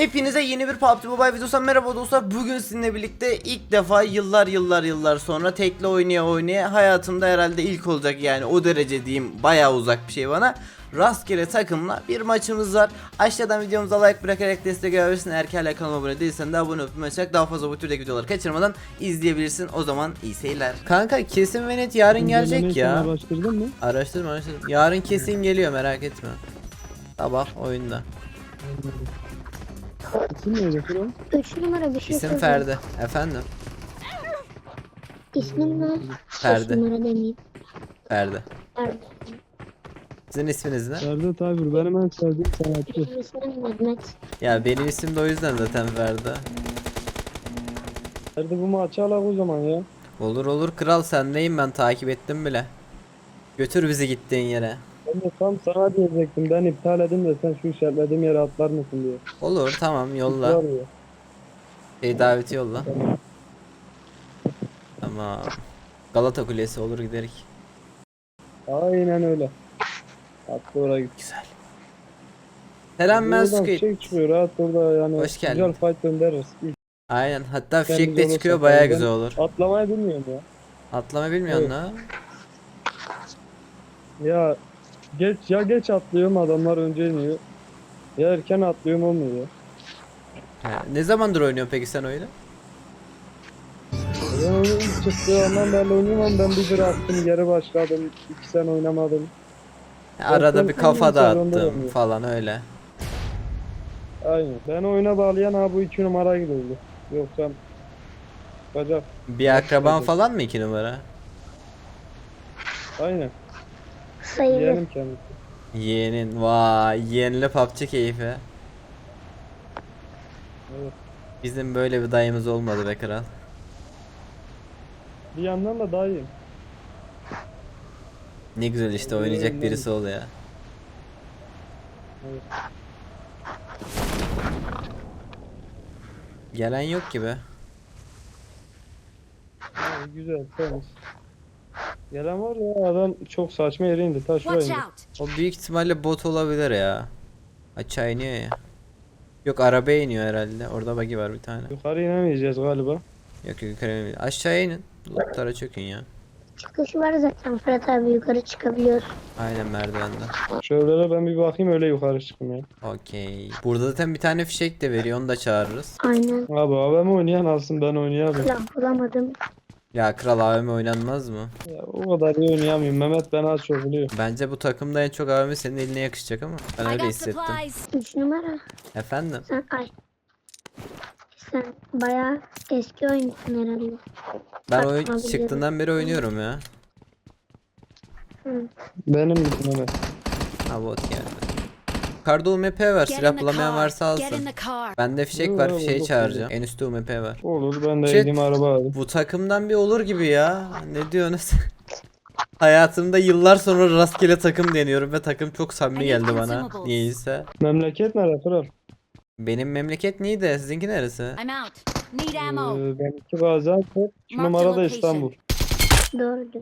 Hepinize yeni bir PUBG Mobile videosundan merhaba dostlar. Bugün sizinle birlikte ilk defa yıllar yıllar yıllar sonra tekli oynaya oynaya hayatımda herhalde ilk olacak yani o derece diyeyim bayağı uzak bir şey bana. Rastgele takımla bir maçımız var. Aşağıdan videomuza like bırakarak destek verebilirsin. Eğer hala kanalıma abone değilsen de abone olup açarak daha fazla bu türdeki videoları kaçırmadan izleyebilirsin. O zaman iyi seyirler. Kanka kesin ve net yarın gelecek ya. Araştırdın mı? Araştırma araştırma. Yarın kesin geliyor merak etme. Sabah oyunda. İsim neydi kral? 3 numara bir şey İsim soracağım. Ferdi. Efendim? İsmin ne? Ferdi. 3 numara demeyeyim. Ferdi. Ferdi. Sizin isminiz ne? Ferdi Tayfur benim en sevdiğim sanatçı. Benim ismim Mehmet. Ya benim isim de o yüzden zaten Ferdi. Ferdi bu maçı alak o zaman ya. Olur olur kral sendeyim ben takip ettim bile. Götür bizi gittiğin yere. De tam sana diyecektim ben iptal edeyim de sen şu işaretlediğim yere atlar mısın diye. Olur tamam yolla. Şey daveti yolla. Tamam. Galata Kulesi olur giderik. Aynen öyle. Attı oraya git. Güzel. Selam ben Squid. fişek çıkıyor rahat orada yani. Hoş geldin. Güzel fight göndeririz. Aynen hatta fişek de çıkıyor baya güzel olur. Atlamayı bilmiyorum ya. Atlama bilmiyorsun Evet. ha. Ya geç ya geç atlıyorum adamlar önce iniyor. Ya erken atlıyorum olmuyor. Ha, Ne zamandır oynuyorsun peki sen oyunu? Ben oyun ilk çıktığı andan beri oynuyorum ama ben bir bıraktım geri başladım. İki sene oynamadım. Arada bir kafa dağıttım falan öyle. Aynen. Ben oyuna bağlayan abi bu iki numara gibi oldu. Yoksa bacak. Bir akraban falan mı iki numara? Aynen. Sayılır. Yeğenim kendisi. Yeğenin vay yeğenli PUBG keyfi. Evet. Bizim böyle bir dayımız olmadı be kral. Bir yandan da daha iyiyim. Ne güzel işte oynayacak birisi ol ya. Evet. Gelen yok gibi. Güzel temiz. Gelen var ya adam çok saçma yere indi. Ta şuraya Watch indi. out! O büyük ihtimalle bot olabilir ya. Aşağı iniyor ya. Yok arabaya iniyor herhalde. Orada buggy var bir tane. Yukarı inemeyeceğiz galiba. Yok yok yukarı inmiyor. Aşağıya inin. Lootlara çökün ya. Çıkışı var zaten Fırat abi yukarı çıkabiliyor. Aynen merdivenden. Şöyle ben bir bakayım öyle yukarı çıkayım ya. Okey. Burada zaten bir tane fişek de veriyor. Onu da çağırırız. Aynen. Abi abim oynayan alsın ben oynayamıyorum. Silah bulamadım. Ya kral AVM oynanmaz mı? Ya, o kadar iyi oynayamıyorum. Mehmet ben az çok biliyor. Bence bu takımda en çok AVM senin eline yakışacak ama. Ben öyle hissettim. supplies. 3 numara. Efendim? Sen ay. Sen bayağı eski oyuncusun herhalde. Ben Bakma oyun biliyorum. çıktığından beri oynuyorum ya. Hı. Benim Mehmet. Ha bot geldi. Yukarıda UMP var. Get Silah in the bulamayan car. varsa Get in alsın. the car. Bende fişek var. yo, Fişeği bot çağıracağım. En üstte UMP var. Olur ben de Shit. elime araba aldım. Bu takımdan bir olur gibi ya. Ne diyorsunuz? Hayatımda yıllar sonra rastgele takım deniyorum ve takım çok samimi geldi bana. Niyeyse. Memleket nerede kral? Benim memleket neydi? Sizinki neresi? I'm out. Need ammo. Ee, benimki Gaziantep. Şu numara da location. İstanbul. Doğrudur.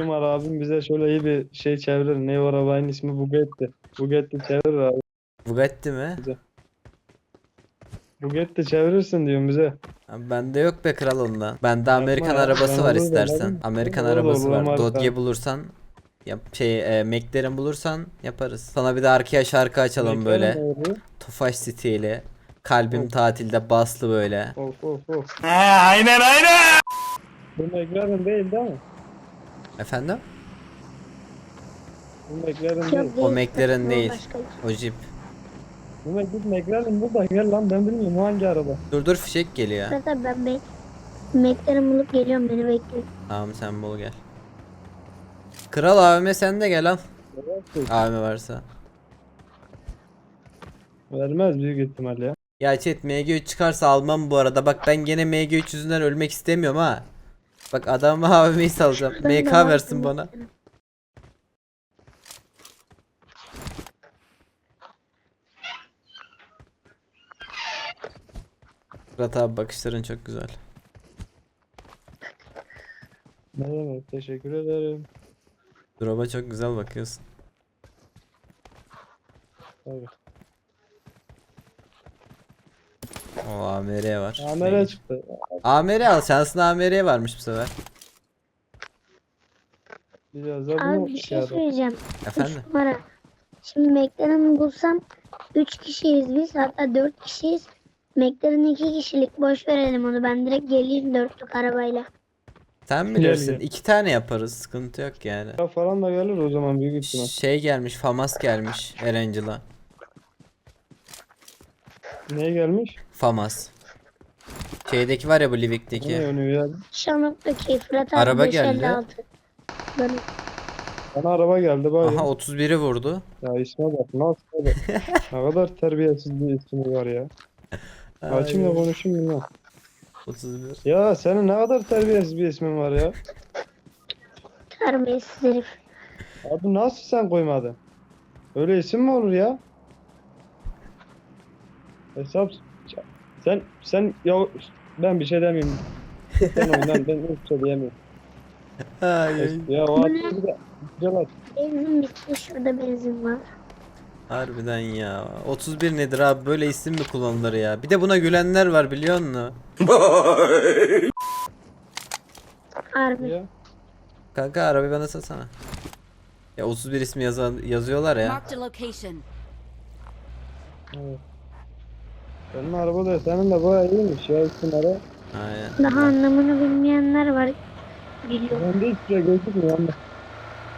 Şu numara abim bize şöyle iyi bir şey çevirir. Ne o arabanın ismi Bugatti. Bugatti çevirir abi. Bugatti mi? Bugatti çevirirsin diyorum bize. Abi Bende yok be kral ondan. Bende Amerikan ya, arabası ben var olur istersen. Amerikan Olur, arabası olur, var. Amerikan. Dodge bulursan yap şey e, McLaren bulursan yaparız. Sana bir de arkaya şarkı açalım McLaren böyle. oluyor? Tofaş City ile. Kalbim tatilde baslı böyle. Of of of. He aynen aynen. Bu McLaren değil değil mi? Efendim? Bu McLaren değil. O McLaren değil. O Jeep. Bu Mc- McLaren burada gel lan ben bilmiyorum o hangi araba. Dur dur fişek geliyor. Abi ben bek Meklerini bulup geliyorum beni bekle. Tamam sen bul gel. Kral AVM sen de gel al. Evet, AVM varsa. Vermez büyük ihtimal ya. Ya chat MG3 çıkarsa almam bu arada. Bak ben gene MG3 yüzünden ölmek istemiyorum ha. Bak adamı AVM'yi salacağım. MK versin bana. Fırat abi bakışların çok güzel. Ne demek teşekkür ederim. Drop'a çok güzel bakıyorsun. Tabii. O AMR var. Amele çıktı. AMR al şansına AMR varmış bu sefer. Biraz da Abi bunu bir şey yapalım. söyleyeceğim. Efendim? 3 numara. Şimdi McLaren'ı bulsam 3 kişiyiz biz hatta 4 kişiyiz. McLaren 2 kişilik boş verelim onu ben direkt geleyim dörtlük arabayla. Sen bilirsin. gel. İki tane yaparız. Sıkıntı yok yani. Ya falan da gelir o zaman büyük ihtimal. Şey gelmiş, Famas gelmiş Erangel'a. Neye gelmiş? Famas. Şeydeki var ya bu Ne Livik'teki. önü ya? Şanlıurfa'daki Fırat abi Araba 556. Ben Bana araba geldi bak. Aha 31'i vurdu. Ya isme bak nasıl bak. ne kadar terbiyesiz bir ismi var ya. Açayım da konuşayım bilmem. 31. Ya senin ne kadar terbiyesiz bir ismin var ya. terbiyesiz herif. Abi nasıl sen koymadın? Öyle isim mi olur ya? Hesap sen sen ya ben bir şey demeyeyim. Sen oynan ben hiçbir şey diyemiyorum. Ay, Ya o atı bir de güzel at. Benzin bitti şurada benzin var. Harbiden ya. 31 nedir abi? Böyle isim mi kullanılır ya? Bir de buna gülenler var biliyor musun? Harbi. Kanka arabayı bana satsana. Ya 31 ismi yazan, yazıyorlar ya. Marked a location. Senin araba da senin de bayağı iyiymiş ya isimleri. Aynen. Daha anlamını bilmeyenler var. Biliyor. Bende hiçbir şey gözükmüyor ama.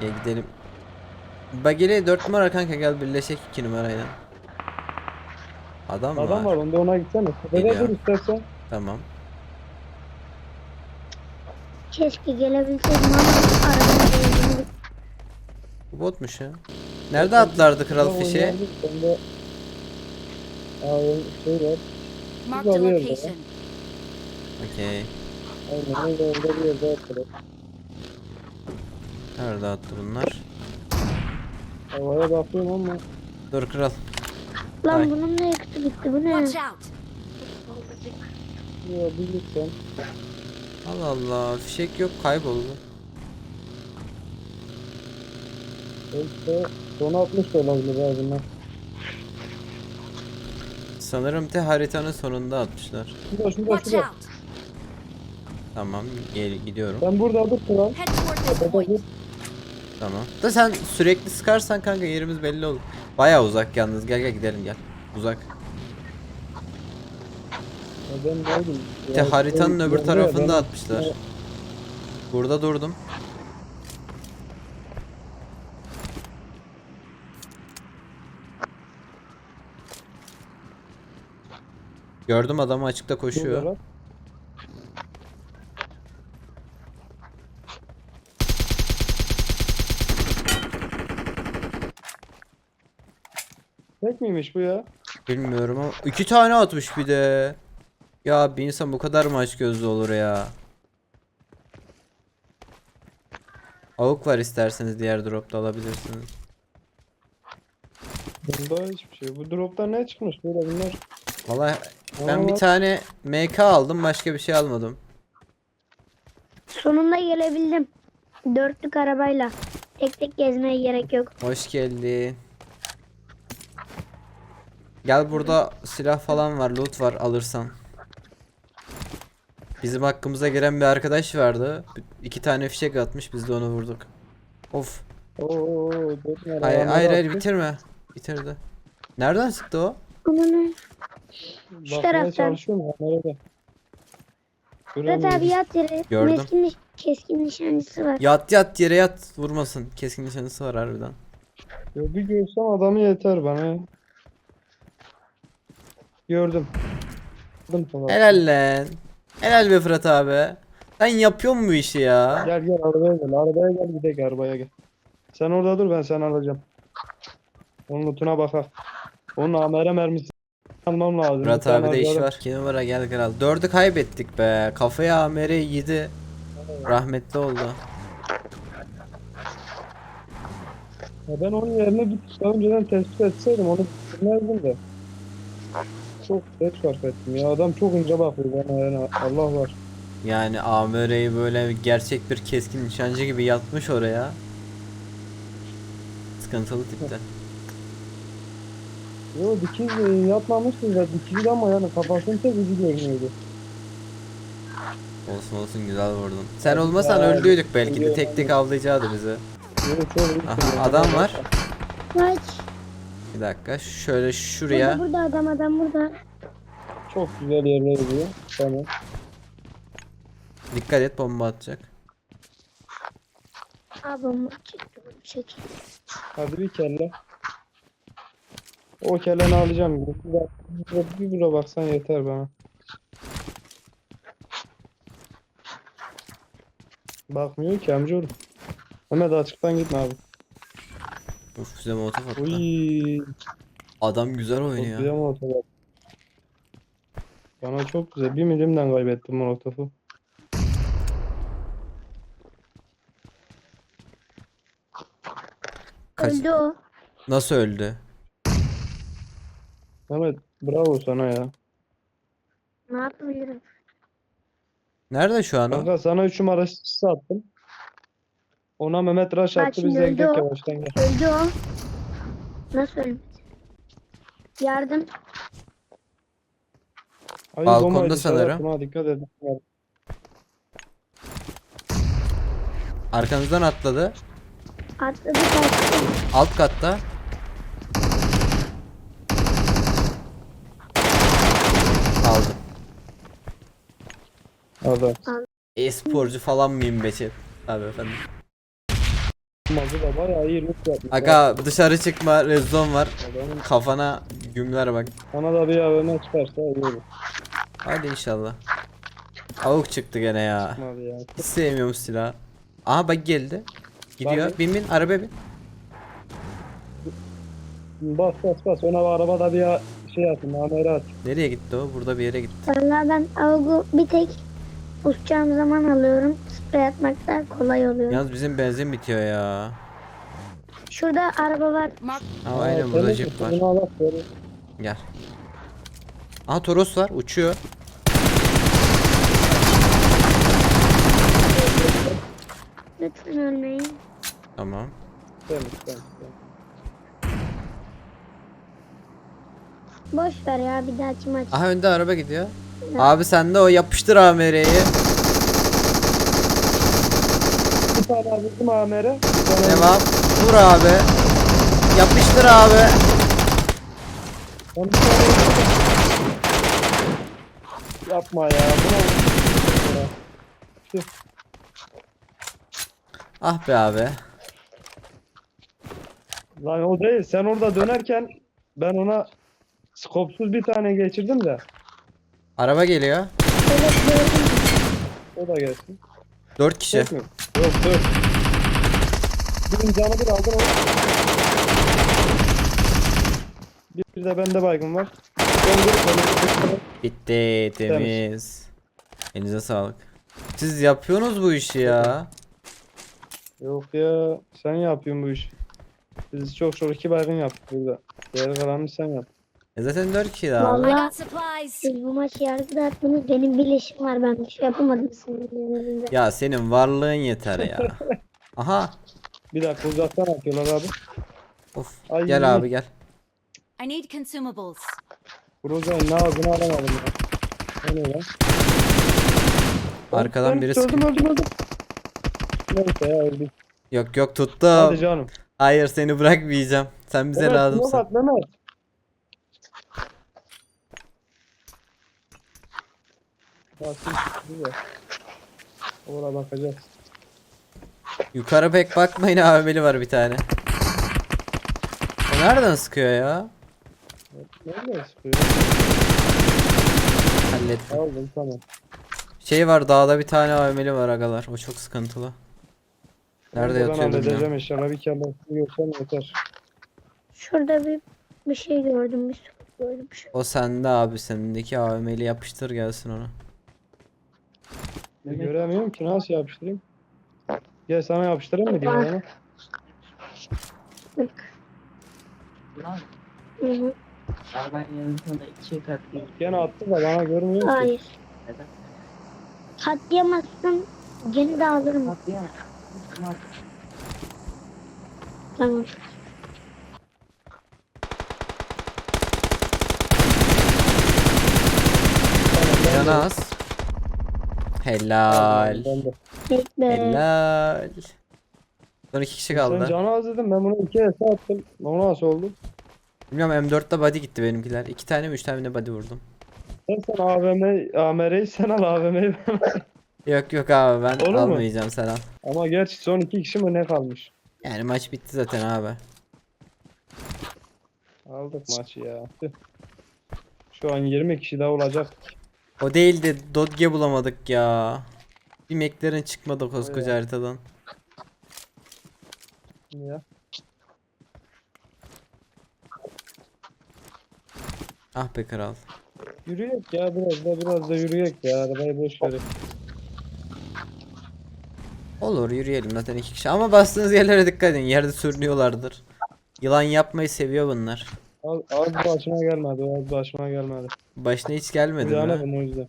Ya gidelim. Bageli 4 numara kanka gel birleşek 2 numarayla. Adam, Adam var. var onda ona gitsene. Tepede Geliyor. dur istersen. Tamam. Keşke gelebilseydim ama bitti. Bu botmuş ya. Nerede atlardı kral Tamam, fişe? oynardık, Sende Aa şey var. Marked a Güzel bir yerde. location. Okey. Aynen öyle orada bir yerde attılar. Nerede attı bunlar? Havaya bakıyorum ama Dur kral. Lan Ay. bunun da yakıtı bitti. Bu ne? Watch out. ya bir lütfen. Allah Allah fişek yok kayboldu. İşte sonu atmış da olabilir bunlar. Sanırım te haritanın sonunda atmışlar. Şurada şurada Watch şurada. out. Tamam gel gidiyorum. Ben burada dur kral. Head toward this point. Tamam. Da sen sürekli sıkarsan kanka yerimiz belli olur. Baya uzak yalnız gel gel gidelim gel. Uzak. Ya ben ne. Te Ya haritanın öbür tarafında ben- atmışlar. Burada durdum. Gördüm adamı açıkta koşuyor. Miymiş bu ya? Bilmiyorum ama iki tane atmış bir de. Ya bir insan bu kadar mı aç gözlü olur ya? Avuk var isterseniz diğer dropta alabilirsiniz. Bunda hiçbir şey. Bu dropta ne çıkmış böyle bunlar? Vallahi ben Aa, bir tane MK aldım başka bir şey almadım. Sonunda gelebildim. Dörtlük arabayla. Tek tek gezmeye gerek yok. Hoş geldin. Gel burada silah falan var, loot var alırsan. Bizim hakkımıza giren bir arkadaş vardı. İki tane fişek atmış biz de onu vurduk. Of. Oo. Hayır hayır, hayır bitirme. Bitirdi. Nereden sıktı o? Bunun Bakmaya taraftan. Fırat abi yat yere. Gördüm. Keskin, keskin nişancısı var. Yat yat yere yat vurmasın. Keskin nişanısı var harbiden. Ya bir görsem adamı yeter bana. Gördüm. Gördüm. Helal lan. Helal be Fırat abi. Sen yapıyor mu bu işi ya? Gel gel arabaya gel. Arabaya gel gidelim arabaya gel. Sen orada dur ben seni alacağım. Onun lootuna bakak. Onun amere mermisi almam lazım. Fırat Bir tane abi de iş var. 2 numara gel kral. Dördü kaybettik be. Kafaya amere yedi. Rahmetli oldu. Ya ben onun yerine bir önceden tespit etseydim onu bilmezdim de. Çok geç fark ettim ya adam çok ince bakıyor bana yani Allah var. Yani AMR'yi böyle gerçek bir keskin nişancı gibi yatmış oraya. Sıkıntılı tipte. Yo dikiz e, yapmamıştı da dikizdi ama yani kafasının tek ucu görünüyordu. Olsun olsun güzel vurdun. Sen olmasan öldüydük belki de tek tek avlayacaktı bizi. Yo çok iyi. Aha adam var. Kaç. Bir dakika şöyle Burada, şuraya. burada adam adam burada. Çok güzel yerler diyor. Tamam. Dikkat et bomba atacak. Abim çıktı bu şekilde. Hadi bir kelle. O kelleni alacağım. Bir, bir, bir bura baksan yeter bana. Bakmıyor ki amcaoğlu. Mehmet açıktan gitme abi. Uf size molotof attı. Uy, Adam güzel oynuyor. güzel molotof attı. Bana çok güzel. Bir milimden kaybettim molotofu. Kaç... Öldü o. Nasıl öldü? Mehmet bravo sana ya. Ne yapabilirim? Nerede şu an o? Kanka sana 3 numara attım. Ona Mehmet Raş Bak attı şimdi biz de öldü gidelim o. yavaştan gel. Öldü o. Nasıl ölmedi? Yardım. Ay, Balkonda sanırım. attım ha dikkat edin. Arkanızdan atladı. Atladı kaçtı. Alt katta. Aldım. Adam. E-sporcu falan mıyım be chat? Abi efendim. Mazı da bayağı iyi loot yapmış. Aga dışarı çıkma rezon var. Adamın Kafana gümler bak. Sana da bir AVM çıkarsa iyi olur. Hadi inşallah. Avuk çıktı gene ya. Hadi ya. Hiç sevmiyorum silah. Aha bak geldi. Gidiyor. Bak. Bin bin araba bin. Bas bas bas ona bir arabada bir şey atın amere at. Nereye gitti o? Burada bir yere gitti. Vallahi ben avugu bir tek uçacağım zaman alıyorum. Sprey atmak da kolay oluyor. Yalnız bizim benzin bitiyor ya. Şurada araba var. Ha aynen burada jip var. Gel. Aha Toros var uçuyor. Lütfen ölmeyin. Tamam. Boş ver ya bir dahaki maç. Aha önde araba gidiyor. Abi sen de o yapıştır AMR'yi. Bir tane vurdum amere. Devam. Vur abi. Yapıştır abi. Ben bir tane. Yapma ya. Buna vurdum ya. Tüh. Ah be abi. Lan o değil. Sen orada dönerken ben ona skopsuz bir tane geçirdim de. Araba geliyor. O da gelsin. 4 kişi. Tek mi? Yok dur. Birin canı bir aldın o. Bir de bende baygın var. Bitti temiz. Elinize sağlık. Siz yapıyorsunuz bu işi ya. Yok ya sen yapıyorsun bu işi. Biz çok çok iki baygın yaptık burada. Diğer kalanını sen yap. E zaten 4 kişi daha. Vallahi got supplies. siz bu maçı yargıda attınız. Benim bir leşim var. Ben bir şey yapamadım sizin yüzünüzden. Ya senin varlığın yeter ya. Aha. Bir dakika uzaktan atıyorlar abi. Of. Ay. Gel abi gel. I need consumables. Groza'nın ne ağzını alamadım ya. O ne lan? Arkadan Ben biri Öldüm sıkıyor. öldüm öldüm. Neyse ya öldük. Yok yok Hadi tuttum. canım. Hayır seni bırakmayacağım. Sen bize Mehmet, lazımsın. smoke at, Oraya bakacağız. Yukarı pek bakmayın AVM'li var bir tane. O nereden sıkıyor ya? Nerede sıkıyor? Hallettim. Aldım tamam. Şey var dağda bir tane AVM'li var agalar. O çok sıkıntılı. Nerede Ben yatıyordum halledeceğim ya? inşallah bir kere görsem yeter. Şurada bir bir şey gördüm. Bir su gördüm. Şu. O sende abi sendeki AVM'li yapıştır gelsin ona. Ne göremiyorum ki nasıl yapıştırayım? Gel sana yapıştırayım mı diyorum onu? Bak. Hı hı. attı da bana görmüyor ki. Hayır. Neden? Katlayamazsın. Geri de alırım. Katlayamam. Tamam. Yana. Helal. Helal. Son iki kişi Sen kaldı. canı az dedim ben bunu iki ese attım. O nasıl oldu? Bilmiyorum M4'te body gitti benimkiler. İki tane mi üç tane mi ne body vurdum. Sen sen AVM, AMR'yi sen al AVM'yi ben Yok yok abi ben Olur mu? almayacağım sen al. Ama gerçi son iki kişi mi ne kalmış? Yani maç bitti zaten abi. Aldık maçı ya. Şu an 20 kişi daha olacak. O değil de Dodge bulamadık ya. Bir McLaren çıkmadı koskoca haritadan. Ya. Ah be kral. Yürüyek ya biraz da biraz da yürüyek ya arabayı boş verin. Olur yürüyelim zaten iki kişi. Ama bastığınız yerlere dikkat edin. Yerde sürünüyorlardır. Yılan yapmayı seviyor bunlar. Az, az başıma gelmedi az başıma gelmedi. Başına hiç gelmedi mi? Uyanamadım o yüzden.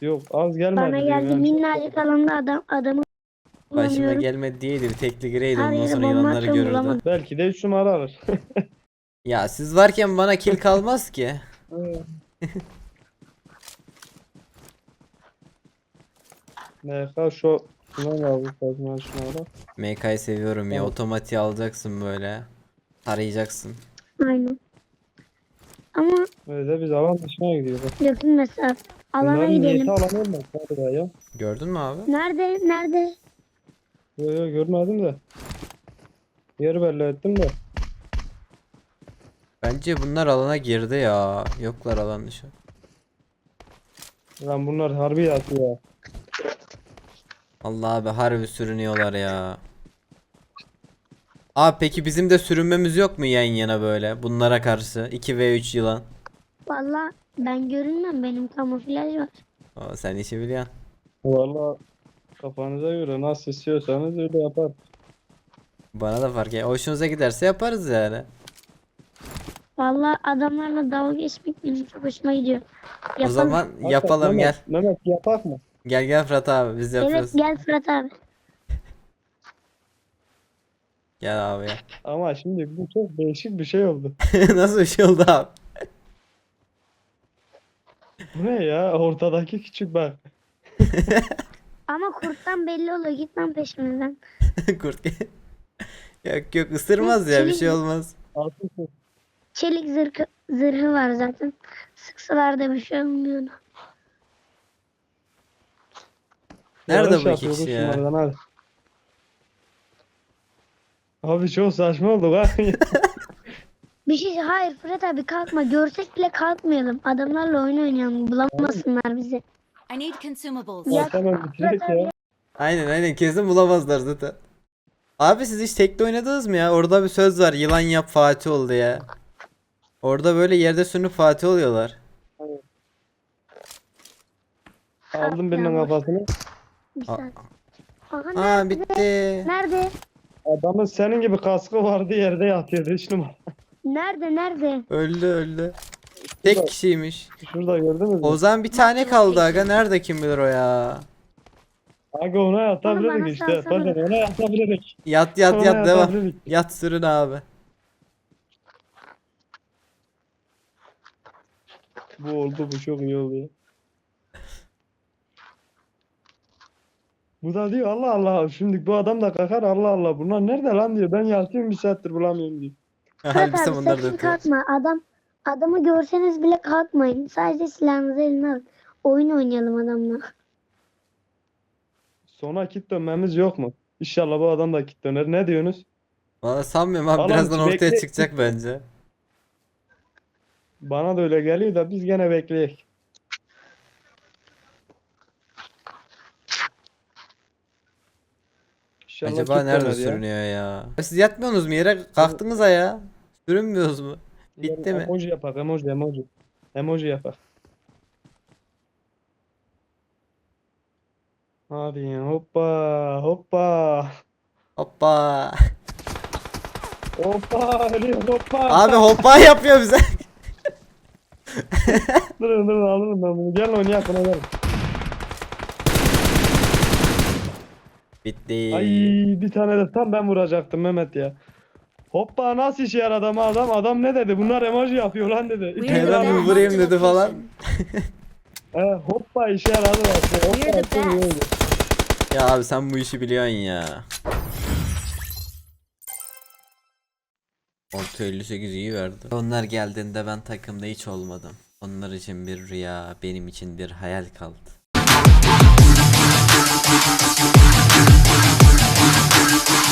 Yok az gelmedi. Bana geldi yani. minnacık alanda adam adamı Başıma gelmedi diyeydi bir tekli gireydi Her ondan sonra yılanları görürdü. bulamadım. Belki de 3 numara alır. Ya siz varken bana kill kalmaz ki. MK şu şuna lazım. MK'yı seviyorum ya. Otomatiği alacaksın böyle. Tarayacaksın. Aynen. Ama Öyle biz alan dışına gidiyoruz. yakın mesafe. Alana Bunların gidelim. niyeti alan olmaz galiba ya. Gördün mü abi? Nerede? Nerede? Yok yok görmedim de. Yeri belli ettim de. Bence bunlar alana girdi ya. Yoklar alan dışı. Lan bunlar harbi yatıyor ya. Allah abi harbi sürünüyorlar ya. Abi peki bizim de sürünmemiz yok mu yan yana böyle bunlara karşı 2 v 3 yılan? Valla ben görünmem. Benim kamuflaj var. Aa, sen işi biliyorsun. Valla kafanıza göre nasıl istiyorsanız öyle yapar. Bana da fark et. Hoşunuza giderse yaparız yani. Valla adamlarla dalga geçmek benim çok hoşuma gidiyor. O Yapalım. zaman Hatta yapalım gel. Mehmet, Mehmet yapak mı? Gel gel Fırat abi biz Evet yapıyoruz. gel Fırat abi. Gel abi ya. Ama şimdi bu çok değişik bir şey oldu. Nasıl bir şey oldu abi? Bu ne ya? Ortadaki küçük bak. Ama kurttan belli oluyor. Gitmem peşimizden. Kurt. yok yok ısırmaz ya bir şey olmaz. Altın. Çelik zırhı, zırhı var zaten. Sıksalar da bir şey olmuyor. Nerede bu iki kişi ya? şunlardan, hadi. Abi çok saçma oldu bak. Bir şey hayır Fırat abi kalkma. Görsek bile kalkmayalım. Adamlarla oyun oynayalım. Bulamasınlar bizi. I need consumables. Ya Tamam bitirdik ya. Aynen aynen kesin bulamazlar zaten. Abi siz hiç tekli oynadınız mı ya? Orada bir söz var yılan yap Fatih oldu ya. Orada böyle yerde sürünüp Fatih oluyorlar. Aldım birinin kafasını. bir Aa. saat. Aha, Aa nerede? bitti. Nerede? Adamın senin gibi kaskı vardı yerde yatıyordu hiç numara. Nerede? Nerede? Öldü öldü. Tek kişiymiş. Şurada gördünüz mü? O zaman bir tane kaldı aga. Nerede kim bilir o ya? Aga ona bana yatabilirdik işte. salsana. Pardon ona yatabilirdik. Yat yat Ona yat devam. yatabilirdik. Yat sürün abi. Bu oldu bu çok iyi oldu ya. Bu da diyor Allah Allah şimdi bu adam da kalkar Allah Allah bunlar nerede lan diyor ben yatıyorum bir saattir bulamıyorum diyor. Halbuki abi bunlar da sakın yapıyor. kalkma. Adam adamı görseniz bile kalkmayın. Sadece silahınızı eline alın. Oyun oynayalım adamla. Sonra kit dönmemiz yok mu? İnşallah bu adam da kit döner. Ne diyorsunuz? Valla sanmıyorum abi Alan birazdan ortaya bekle- çıkacak bence. Bana da öyle geliyor da biz gene bekleyek. İnşallah Acaba nerede ya. sürünüyor ya? Siz yatmıyorsunuz mu yere? Kalktınız ya. Sürünmüyoruz mu? Bitti mi? Emoji yapak, emoji, emoji. Emoji yapak. Hadi ya, hoppa, hoppa. Hoppa. Hoppa, ölüyor, hoppa. Abi hoppa yapıyor bize. Durun, durun, alırım ben bunu. Gel oynayak buna gel. Bitti. Ay, bir tane de tam ben vuracaktım Mehmet ya. Hoppa nasıl işe yaradı ama adam adam ne dedi? Bunlar emoji yapıyor lan dedi. Neden best. vurayım dedi falan. He hoppa işe yaradı bak. Hoppa. Ya abi sen bu işi biliyorsun ya. 658 iyi verdi. Onlar geldiğinde ben takımda hiç olmadım. Onlar için bir rüya, benim için bir hayal kaldı. Thank